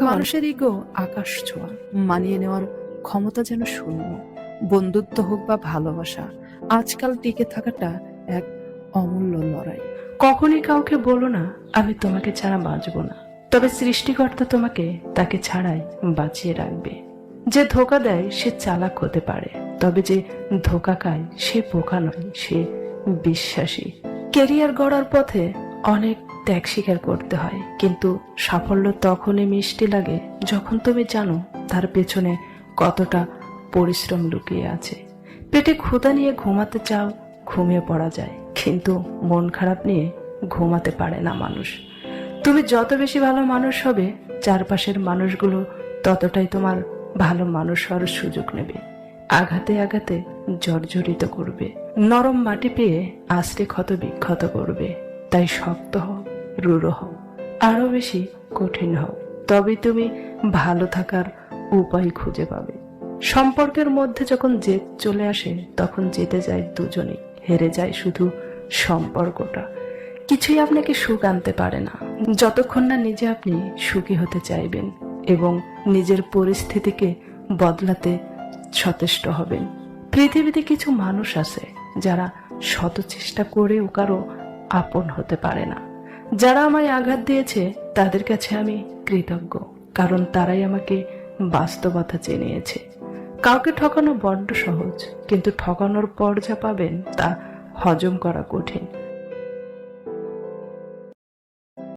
মানুষের ইগো আকাশ ছোঁয়া মানিয়ে নেওয়ার ক্ষমতা যেন শূন্য। বন্ধুত্ব হোক বা ভালোবাসা আজকাল টিকে থাকাটা এক অমূল্য লড়াই। কখনই কাউকে বলো না আমি তোমাকে ছাড়া বাঁচবো না। তবে সৃষ্টিকর্তা তোমাকে তাকে ছাড়াই বাঁচিয়ে রাখবে। যে ধোকা দেয় সে চালাক হতে পারে। তবে যে ধোকা খায় সে বোকা নয় সে বিশ্বাসী। কেরিয়ার গড়ার পথে অনেক ত্যাগ স্বীকার করতে হয়। কিন্তু সাফল্য তখনই মিষ্টি লাগে যখন তুমি জানো তার পেছনে কতটা পরিশ্রম লুকিয়ে আছে। পেটে ক্ষুধা নিয়ে ঘুমাতে চাও, ঘুমিয়ে পড়া যায়। কিন্তু মন খারাপ নিয়ে ঘুমাতে পারে না মানুষ। তুমি যত বেশি ভালো মানুষ হবে, চারপাশের মানুষগুলো ততটাই তোমার ভালো মানুষ হওয়ার সুযোগ নেবে। আঘাতে আঘাতে জর্জরিত করবে। নরম মাটি পেয়ে আশ্রে ক্ষত বিক্ষত করবে। তাই শক্ত হও, রূঢ় হও, আরও বেশি কঠিন হও। তবে তুমি ভালো থাকার উপায় খুঁজে পাবে। সম্পর্কের মধ্যে যখন জেদ চলে আসে, তখন যেতে যায় দুজনেই হেরে যায় শুধু সম্পর্কটা। কিছুই আপনাকে সুখ আনতে পারে না। যতক্ষণ না নিজে আপনি সুখী হতে চাইবেন এবং নিজের পরিস্থিতিকে বদলাতে সচেষ্ট হবেন। পৃথিবীতে কিছু মানুষ আছে, যারা শত চেষ্টা করেও কারও আপন হতে পারে না। যারা আমায় আঘাত দিয়েছে, তাদের কাছে আমি কৃতজ্ঞ, কারণ তারাই আমাকে বাস্তবতা চেনিয়েছে। কাউকে ঠকানো বড্ড সহজ, কিন্তু ঠকানোর পর যা পাবেন তা হজম করা কঠিন।